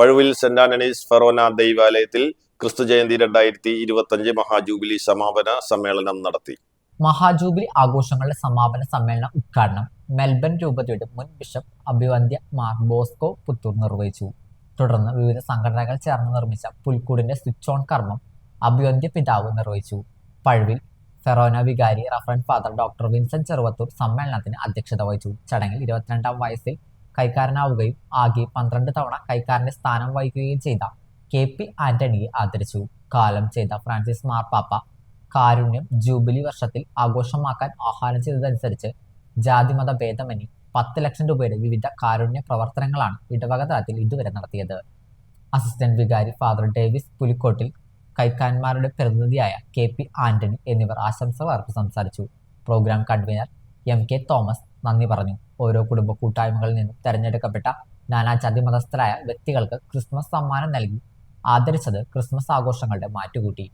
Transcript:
Pazhuvil saint Antony's Forane ദൈവാലയത്തിൽ ക്രിസ്തു ജയന്തി രണ്ടായിരത്തി ഇരുപത്തഞ്ച് മഹാജൂബിലി സമാപന സമ്മേളനം നടത്തി. മഹാജൂബിലി ആഘോഷങ്ങളുടെ സമാപന സമ്മേളനം ഉദ്ഘാടനം മെൽബൺ രൂപതയുടെ മുൻ ബിഷപ്പ് അഭിവന്ദ്യ മാർ ബോസ്കോ പുത്തൂർ നിർവഹിച്ചു. തുടർന്ന് വിവിധ സംഘടനകൾ ചേർന്ന് നിർമ്മിച്ച പുൽക്കൂടിന്റെ സ്വിച്ച് ഓൺ കർമ്മം അഭിവന്ദ്യ പിതാവ് നിർവഹിച്ചു. പഴുവിൽ ഫെറോന വികാരി റഫറൻ ഫാദർ ഡോക്ടർ വിൻസെന്റ് ചെറുവത്തൂർ സമ്മേളനത്തിന് അധ്യക്ഷത വഹിച്ചു. ചടങ്ങിൽ ഇരുപത്തിരണ്ടാം വയസ്സിൽ കൈക്കാരനാവുകയും ആകെ പന്ത്രണ്ട് തവണ കൈക്കാരന്റെ സ്ഥാനം വഹിക്കുകയും ചെയ്ത കെ പി ആന്റണിയെ ആദരിച്ചു. കാലം ചെയ്ത ഫ്രാൻസിസ് മാർപ്പാപ്പ കാരുണ്യം ജൂബിലി വർഷത്തിൽ ആഘോഷമാക്കാൻ ആഹ്വാനം ചെയ്തതനുസരിച്ച് ജാതിമത ഭേദമന്യേ പത്ത് ലക്ഷം രൂപയുടെ വിവിധ കാരുണ്യ പ്രവർത്തനങ്ങളാണ് ഇടവക തലത്തിൽ ഇതുവരെ നടത്തിയത്. അസിസ്റ്റന്റ് വികാരി ഫാദർ ഡേവിസ് പുലിക്കോട്ടിൽ കൈക്കാരന്മാരുടെ പ്രതിനിധിയായ കെ പി ആന്റണി എന്നിവർ ആശംസകൾ അർപ്പി സംസാരിച്ചു. Programme convener M K Thomas നന്ദി പറഞ്ഞു. ഓരോ കുടുംബ കൂട്ടായ്മകളിൽ നിന്നും തെരഞ്ഞെടുക്കപ്പെട്ട നാനാജാതി മതസ്ഥരായ വ്യക്തികൾക്ക് ക്രിസ്മസ് സമ്മാനം നൽകി ആദരിച്ചത് ക്രിസ്മസ് ആഘോഷങ്ങളുടെ മാറ്റുകൂട്ടി.